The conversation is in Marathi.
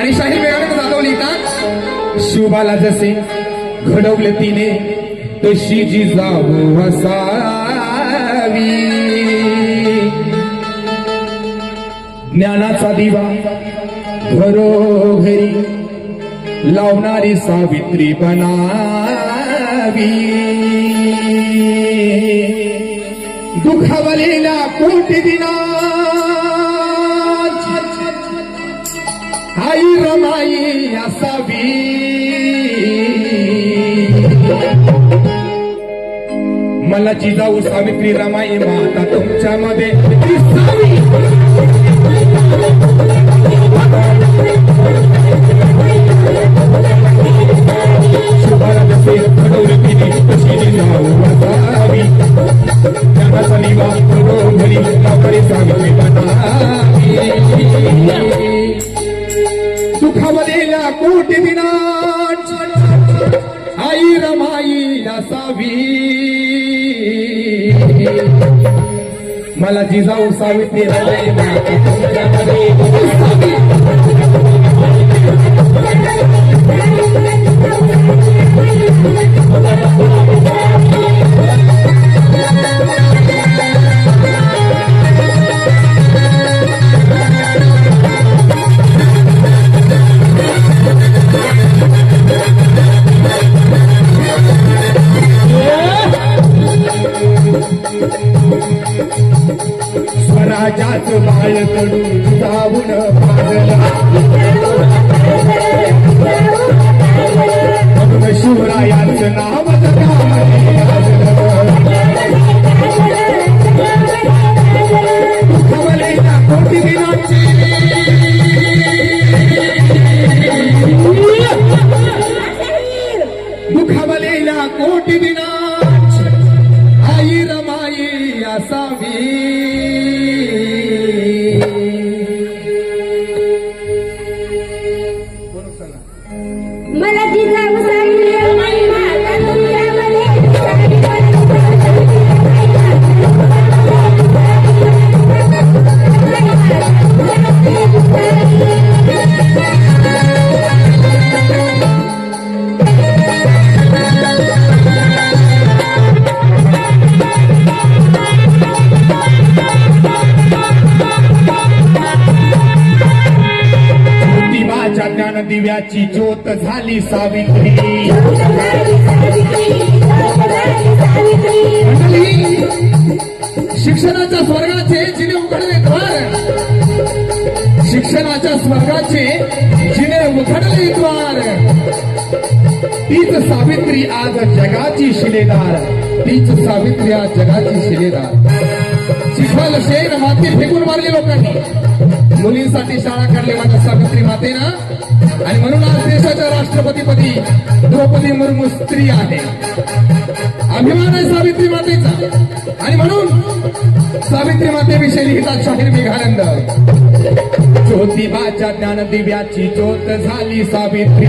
आणि शाहीर वेगाने जाधव लिहितात शिवबाला जसे घडवले तिने तशी जी जाऊ वसावी. ज्ञानाचा दिवा घरोघरी लावणारी सावित्री बनावी. दुखावलेला कोटी दिन मला जिजाऊ सावित्री रमाई माता तुमच्यामध्ये. दिसावी कोटी जसे आई रमाई तशी मला जिजाऊ सावित्री रमाई माता स्वराजाच बाळ कडू जाऊन पाजला शिवरायाच नाव जगामध्ये कोटी दिनाची दिव्याची ज्योत झाली सावित्री. शिक्षणाच्या स्वर्गाचे जिने उघडले द्वार शिक्षणाच्या स्वर्गाचे जिने उघडले द्वार. तीच सावित्री आज जगाची शिलेदार. तीच सावित्री आज जगाची शिलेदार. चिखल शेर माती फेकून मारली लोकांनी. मुलींसाठी शाळा काढली माझ्या सावित्री मातेनं. आणि म्हणून आज देशाच्या राष्ट्रपतीपदी द्रौपदी मुर्मू स्त्री आहे. अभिमान आहे सावित्री मातेचा. आणि म्हणून सावित्री मातेविषयी लिहितात शाहीर मेघानंद ज्योतिबाच्या ज्ञान दिव्याची ज्योत झाली सावित्री.